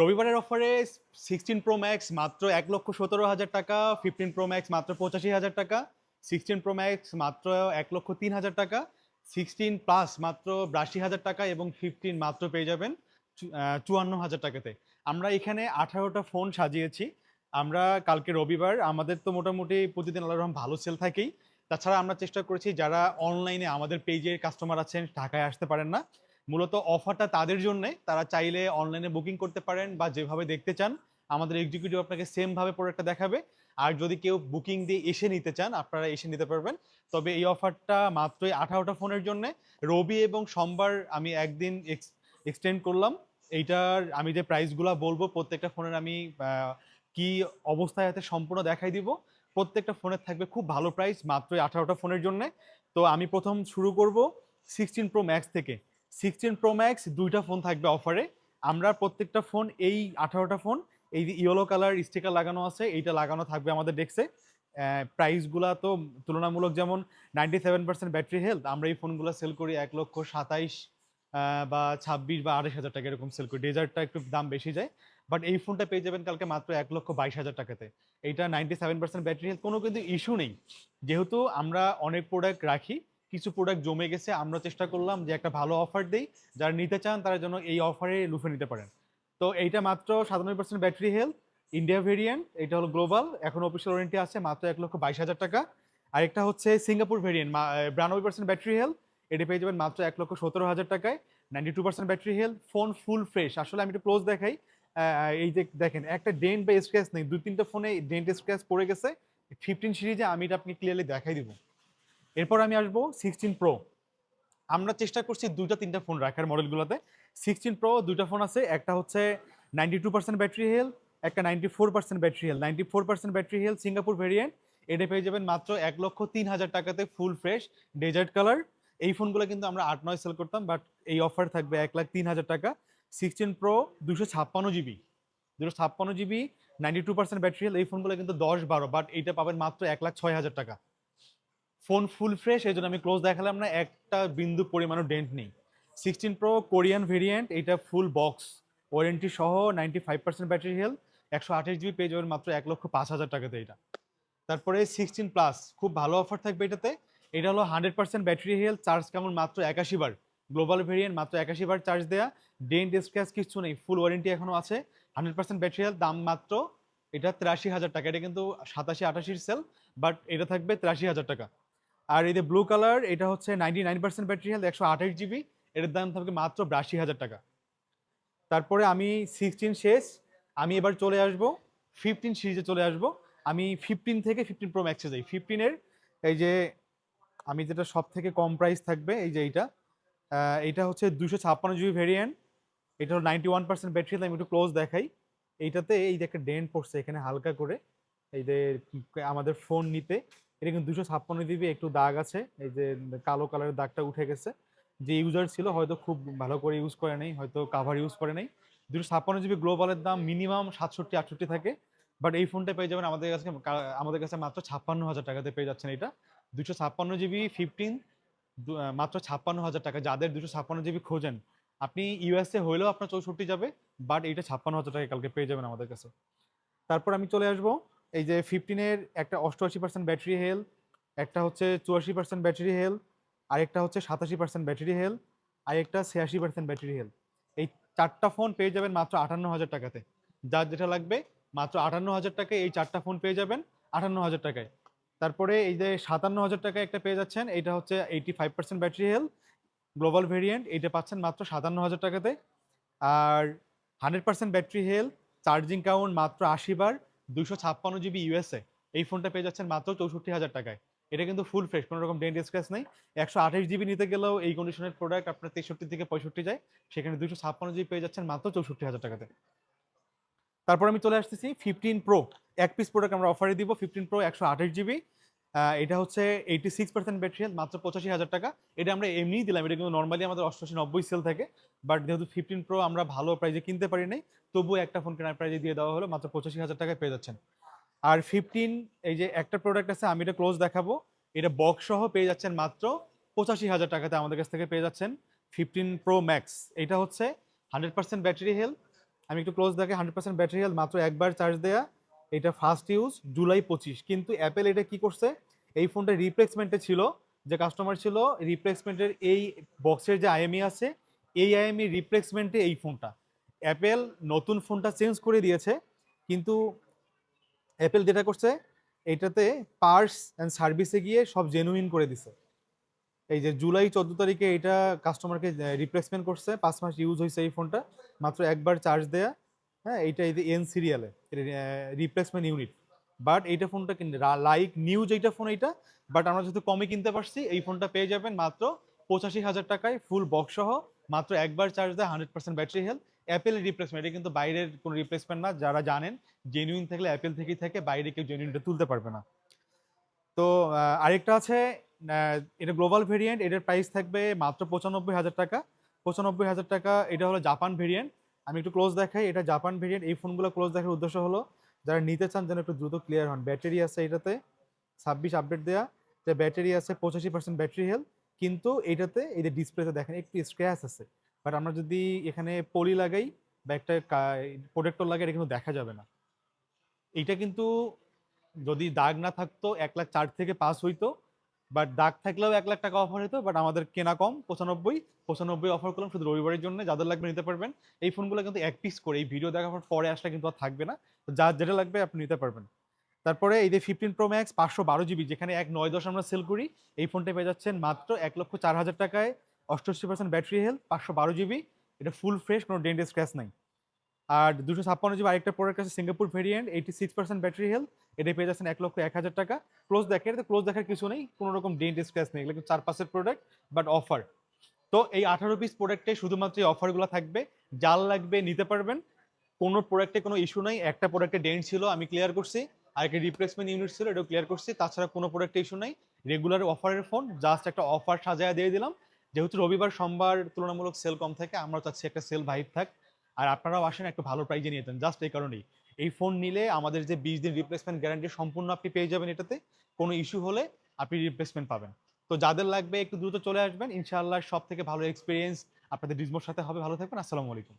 রবিবারের অফারে sixteen pro max মাত্র এক লক্ষ সতেরো হাজার টাকা ফিফটিন প্রো ম্যাক্স মাত্র পঁচাশি হাজার টাকা সিক্সটিন প্রো ম্যাক্স মাত্র এক লক্ষ তিন হাজার টাকা সিক্সটিন প্লাস মাত্র বিরাশি হাজার টাকা এবং ফিফটিন মাত্র পেয়ে যাবেন চুয়ান্ন হাজার টাকাতে। আমরা এখানে আঠারোটা ফোন সাজিয়েছি। আমরা কালকে রবিবার, আমাদের তো মোটামুটি প্রতিদিন আল্লাহ রহম ভালো সেল থাকেই। তাছাড়া আমরা চেষ্টা করেছি যারা অনলাইনে আমাদের পেজের কাস্টমার আছেন, ঢাকায় আসতে পারেন না। মূলত অফারটা তাদের জন্য। তারা চাইলে অনলাইনে বুকিং করতে পারেন বা যেভাবে দেখতে চান, আমাদের এক্সিকিউটিভ আপনাকে সেমভাবে প্রোডাক্টটা দেখাবে। আর যদি কেউ বুকিং দিয়ে এসে নিতে চান, আপনারা এসে নিতে পারবেন। তবে এই অফারটা মাত্রই আঠারোটা ফোনের জন্য। রবি এবং সোমবার আমি একদিন এক্সটেন্ড করলাম। এইটার আমি যে প্রাইসগুলো বলব, প্রত্যেকটা ফোনের আমি কি অবস্থায় আছে সম্পূর্ণ দেখাই দিব। প্রত্যেকটা ফোনের থাকবে খুব ভালো প্রাইস মাত্রই আঠারোটা ফোনের জন্য। তো আমি প্রথম শুরু করব সিক্সটিন প্রো ম্যাক্স থেকে। সিক্সটিন প্রো ম্যাক্স দুইটা ফোন থাকবে অফারে আমরা প্রত্যেকটা ফোন এই আঠারোটা ফোন এই যে ইয়েলো কালার স্টিকার লাগানো আছে, এইটা লাগানো থাকবে আমাদের ডেস্কে প্রাইসগুলা তো তুলনামূলক যেমন ninety seven percent battery health আমরা এই ফোনগুলো সেল করি এক লক্ষ সাতাইশ বা ছাব্বিশ বা আড়াইশ হাজার টাকা এরকম সেল করি। ডেজার্টটা একটু দাম বেশি যায় বাট এই ফোনটা পেয়ে যাবেন কালকে মাত্র এক লক্ষ বাইশ হাজার টাকাতে। এইটা ninety seven percent battery health কোনো কিন্তু ইস্যু নেই। যেহেতু আমরা অনেক প্রোডাক্ট রাখি কিছু প্রোডাক্ট জমে গেছে, আমরা চেষ্টা করলাম যে একটা ভালো অফার দেই। যারা নিতে চান, তারা যেন এই অফারে লুফে নিতে পারেন। তো এইটা মাত্র সাতানব্বই percent battery health India variant এটা হলো গ্লোবাল এখন অফিসিয়াল ওয়ারেন্টি আছে মাত্র এক লক্ষ বাইশ হাজার টাকা। আরেকটা হচ্ছে সিঙ্গাপুর ভেরিয়েন্ট বিরানব্বই পার্সেন্ট ব্যাটারি হেলথ এটা পেয়ে যাবেন মাত্র এক লক্ষ সতেরো হাজার টাকায়। Ninety two percent battery health phone full fresh আসলে আমি একটু ক্লোজ দেখাই এই যে দেখেন, একটা ডেন্ট বা স্ক্র্যাচ নেই, দুই তিনটা ফোনে ডেন্ট স্ক্র্যাচ পড়ে গেছে। ফিফটিন সিরিজে আমি এটা আপনি ক্লিয়ারলি দেখাই দিব। এরপর আমি আসব সিক্সটিন প্রো আমরা চেষ্টা করছি দুইটা, তিনটা ফোন রাখার মডেলগুলোতে সিক্সটিন প্রো দুইটা ফোন আছে। একটা হচ্ছে ninety two percent battery health একটা ninety four percent battery health ninety four percent battery health Singapore variant এটা পেয়ে যাবেন মাত্র এক লক্ষ তিন হাজার টাকাতে ফুল ফ্রেশ ডেজার্ট কালার এই ফোনগুলো কিন্তু আমরা আট, নয় সেল করতাম বাট এই অফার থাকবে এক লাখ তিন হাজার টাকা। সিক্সটিন প্রো দুশো ছাপ্পান্ন জিবি দুশো ছাপ্পান্ন GB ninety two percent battery health এই ফোনগুলো কিন্তু দশ, বারো বাট এইটা পাবেন মাত্র এক লাখ ছয় হাজার টাকা। ফোন ফুল ফ্রেশ, এই জন্য আমি ক্লোজ দেখালাম না, একটা বিন্দু পরিমাণও ডেন্ট নেই। সিক্সটিন প্রো কোরিয়ান ভেরিয়েন্ট, এটা ফুল বক্স। ওয়ারেন্টি সহ ninety five percent battery health, একশো আঠাশ জিবি পেয়ে যাবেন মাত্র এক লক্ষ পাঁচ হাজার টাকাতে এটা। তারপরে সিক্সটিন প্লাস, খুব ভালো অফার থাকবে এটাতে। এটা হলো hundred percent battery health, charge কেমন? মাত্র একাশি বার। গ্লোবাল ভেরিয়েন্ট, মাত্র একাশি বার চার্জ দেয়া। ডেন্ট স্ক্র্যাচ কিছু নেই, ফুল ওয়ারেন্টি এখনও আছে। হান্ড্রেড পার্সেন্ট ব্যাটারি হেলথ, দাম মাত্র, এটা তিরাশি হাজার টাকা। এটা কিন্তু সাতাশি আটাশির সেল, বাট এটা থাকবে তিরাশি হাজার টাকা। আর এই যে ব্লু কালার এটা হচ্ছে ninety nine percent battery health একশো আঠাশ জিবি এটার দাম থাকবে মাত্র বিরাশি হাজার টাকা। তারপরে আমি সিক্সটিন শেষ, আমি এবার চলে আসব ফিফটিন সিরিজে চলে আসব। আমি ফিফটিন থেকে ফিফটিন প্রো ম্যাক্সে যাই। ফিফটিনের এই যে, আমি যেটা সব থেকে কম প্রাইস থাকবে, এই যে এইটা এইটা হচ্ছে দুশো ছাপ্পান্ন জিবি ভেরিয়েন্ট এটা হলো নাইনটি ওয়ান পার্সেন্ট ব্যাটারি আমি একটু ক্লোজ দেখাই। এইটাতে এই যে একটা ডেন্ট পড়ছে এখানে হালকা করে, এই যে আমাদের ফোন নিতে। এটা কিন্তু দুশো ছাপ্পান্ন জিবি একটু দাগ আছে। এই যে কালো কালারের দাগটা উঠে গেছে। যে ইউজার ছিল হয়তো খুব ভালো করে ইউজ করে নেই, হয়তো কাভার ইউজ করে নেই। দুশো ছাপ্পান্ন জিবি গ্লোবালের দাম মিনিমাম সাতষট্টি আটষট্টি থাকে। বাট এই ফোনটা পেয়ে যাবেন আমাদের কাছে আমাদের কাছে মাত্র ছাপ্পান্ন হাজার টাকাতে পেয়ে যাচ্ছেন এটা। দুশো ছাপ্পান্ন জিবি ফিফটিন মাত্র ছাপ্পান্ন হাজার টাকা। যাদের দুশো ছাপ্পান্ন জিবি খোঁজেন, আপনি ইউএসএ হইলেও আপনার চৌষট্টি যাবে বাট এটা ছাপ্পান্ন হাজার টাকা কালকে পেয়ে যাবেন আমাদের কাছে। তারপর আমি চলে আসব। এই যে ফিফটিনের একটা অষ্টআশি পার্সেন্ট ব্যাটারি হেলথ একটা হচ্ছে চুয়াশি পার্সেন্ট ব্যাটারি হেলথ আরেকটা হচ্ছে সাতাশি পার্সেন্ট ব্যাটারি হেলথ আরেকটা ছিয়াশি পার্সেন্ট ব্যাটারি হেলথ এই চারটা ফোন পেয়ে যাবেন মাত্র আটান্ন হাজার টাকাতে। যার যেটা লাগবে, মাত্র আটান্ন হাজার টাকায় এই চারটা ফোন পেয়ে যাবেন আটান্ন হাজার টাকায়। তারপরে এই যে সাতান্ন হাজার টাকায় একটা পেয়ে যাচ্ছেন, এটা হচ্ছে eighty five percent battery health global variant এইটা পাচ্ছেন মাত্র সাতান্ন হাজার টাকাতে। আর hundred percent battery health charging count মাত্র আশি বার দুশো ছাপ্পান্ন জিবি ইউএসএ। এই ফোনটা পেয়ে যাচ্ছেন মাত্র চৌষট্টি হাজার টাকায়। এটা কিন্তু ফুল ফ্রেশ কোনো রকম ডেন্ট স্ক্র্যাচ নেই। একশো আঠাশ জিবি নিতে গেলেও এই কন্ডিশনের প্রোডাক্ট আপনার তেষট্টি থেকে পঁয়ষট্টি যায়। সেখানে দুশো ছাপ্পান্ন জিবি পেয়ে যাচ্ছেন মাত্র চৌষট্টি হাজার টাকাতে। তারপর আমি চলে আসতেছি ফিফটিন প্রো এক পিস প্রোডাক্ট আমরা অফারে দিব ফিফটিন প্রো একশো আঠাশ জিবি। এটা হচ্ছে এইটি সিক্স পার্সেন্ট ব্যাটারি মাত্র পঁচাশি হাজার টাকা। এটা আমরা এমনিই দিলাম, এটা কিন্তু নর্মালি আমাদের অষ্টআশি নব্বই সেল থাকে বাট যেহেতু ফিফটিন প্রো আমরা ভালো প্রাইজে কিনতে পারি নাই, তবুও একটা ফোন কেনার প্রাইজে দিয়ে দেওয়া হলো, মাত্র পঁচাশি হাজার টাকায় পেয়ে যাচ্ছেন। আর ফিফটিন এই যে একটা প্রোডাক্ট আছে, আমি এটা ক্লোজ দেখাবো, এটা বক্স সহ পেয়ে যাচ্ছেন মাত্র পঁচাশি হাজার টাকাতে আমাদের কাছ থেকে পেয়ে যাচ্ছেন ফিফটিন প্রো ম্যাক্স এটা হচ্ছে হান্ড্রেড পার্সেন্ট ব্যাটারি হেলথ আমি একটু ক্লোজ দেখে হান্ড্রেড পার্সেন্ট ব্যাটারি হেলথ মাত্র একবার চার্জ দেয়া এটা ফার্স্ট ইউজ জুলাই পঁচিশ। কিন্তু অ্যাপেল এটা কি করছে? এই ফোনটা রিপ্লেসমেন্টে ছিল। যে কাস্টমার ছিল রিপ্লেসমেন্টের এই বক্সের যে আইএমই আছে, এই আইএমই রিপ্লেসমেন্টে এই ফোনটা অ্যাপেল নতুন ফোনটা চেঞ্জ করে দিয়েছে, কিন্তু অ্যাপেল যেটা করছে, এটাতে পার্টস অ্যান্ড সার্ভিসে গিয়ে সব জেনুইন করে দিছে। এই যে জুলাই চোদ্দ তারিখে এটা কাস্টমারকে রিপ্লেসমেন্ট করছে। পাঁচ মাস ইউজ হয়েছে এই ফোনটা মাত্র একবার চার্জ দেয়া। হ্যাঁ এইটা এই এন সিরিয়ালে রিপ্লেসমেন্ট ইউনিট বাট এইটা ফোনটা লাইক নিউ যেটা ফোন এইটা বাট আমরা যেহেতু কমে কিনতে পারছি, এই ফোনটা পেয়ে যাবেন মাত্র পঁচাশি হাজার টাকায় ফুল বক্স সহ, মাত্র একবার চার্জ দেয় hundred percent battery health Apple replacement এটা কিন্তু বাইরের কোনো রিপ্লেসমেন্ট না, যারা জানেন জেনুইন থাকলে অ্যাপেল থেকেই থাকে, বাইরে কেউ জেনুইনটা তুলতে পারবে না। তো আরেকটা আছে এটা গ্লোবাল ভেরিয়েন্ট এটার প্রাইস থাকবে মাত্র পঁচানব্বই হাজার টাকা, পঁচানব্বই হাজার টাকা, এটা হলো জাপান ভেরিয়েন্ট আমি একটু ক্লোজ দেখাই, এটা জাপান ভেরিয়েন্ট এই ফোনগুলো ক্লোজ দেখার উদ্দেশ্য হলো, যারা নিতে চান যেন একটু দ্রুত ক্লিয়ার হন। ব্যাটারি আছে এটাতে, ছাব্বিশ আপডেট দেওয়া যে ব্যাটারি আছে পঁচাশি পার্সেন্ট ব্যাটারি হেলথ কিন্তু এটাতে এই যে ডিসপ্লেতে দেখেন, একটু স্ক্র্যাচ আছে। বাট আমরা যদি এখানে পলি লাগাই, বা একটা প্রোটেক্টর লাগাই, এটা কিন্তু দেখা যাবে না। এইটা কিন্তু যদি দাগ না থাকতো, এক লাখ চার থেকে পাস হইতো বাট দাগ থাকলেও এক লাখ টাকা অফার হতো বাট আমাদের কেনা কম, পঁচানব্বই পঁচানব্বই অফার করলাম শুধু রবিবারের জন্য, যাদের লাগবে নিতে পারবেন। এই ফোনগুলো কিন্তু এক পিস করে, এই ভিডিও দেখার পরে আসলে কিন্তু আর থাকবে না। তো যা যেটা লাগবে আপনি নিতে পারবেন। তারপরে এই যে ফিফটিন প্রো ম্যাক্স পাঁচশো বারো জিবি যেখানে এক নয় দশ আমরা সেল করি, এই ফোনটা পেয়ে যাচ্ছেন মাত্র এক লক্ষ চার হাজার টাকায়। অষ্টআশি পার্সেন্ট ব্যাটারি হেলথ পাঁচশো বারো জিবি এটা ফুল ফ্রেশ কোনো ডেন্ট স্ক্র্যাচ নাই। আর দুশো ছাপ্পান্ন জিবি আরেকটা প্রোডাক্ট আছে Singapore variant eighty six percent battery health এটা পেয়ে যাচ্ছেন এক লক্ষ এক হাজার টাকা। ক্লোজ দেখে এটা ক্লোজ দেখার কিছু নেই, কোনো রকম ডেন্ট স্ক্র্যাচ নেই, এগুলো চার পাঁচের প্রোডাক্ট বাট অফার তো এই আঠারো পিস প্রোডাক্টে শুধুমাত্র এই অফারগুলো থাকবে জাল লাগবে নিতে পারবেন, কোনো প্রোডাক্টে কোনো ইস্যু নাই, একটা প্রোডাক্টে ডেন্ট ছিল, আমি ক্লিয়ার করছি, আর একটা রিপ্লেসমেন্ট ইউনিট ছিল, এটাও ক্লিয়ার করছি, তাছাড়া কোনো প্রোডাক্টে ইস্যু নাই রেগুলার অফারের ফোন জাস্ট একটা অফার সাজায় দিয়ে দিলাম, যেহেতু রবিবার, সোমবার তুলনামূলক সেল কম থাকে, আমরা চাচ্ছি একটা সেল ভাইব থাক আর আপনারাও আসেন, একটু ভালো প্রাইজে নিয়ে জাস্ট এই কারণেই। এই ফোন নিলে আমাদের যে বিশ দিন রিপ্লেসমেন্ট গ্যারান্টি সম্পূর্ণ আপনি পেয়ে যাবেন এটাতে। কোনো ইস্যু হলে আপনি রিপ্লেসমেন্ট পাবেন। তো যাদের লাগবে, একটু দ্রুত চলে আসবেন। ইনশাআল্লাহ সব থেকে ভালো এক্সপিরিয়েন্স আপনাদের ডিজমোর সাথে হবে। ভালো থাকবেন। আসসালামু আলাইকুম।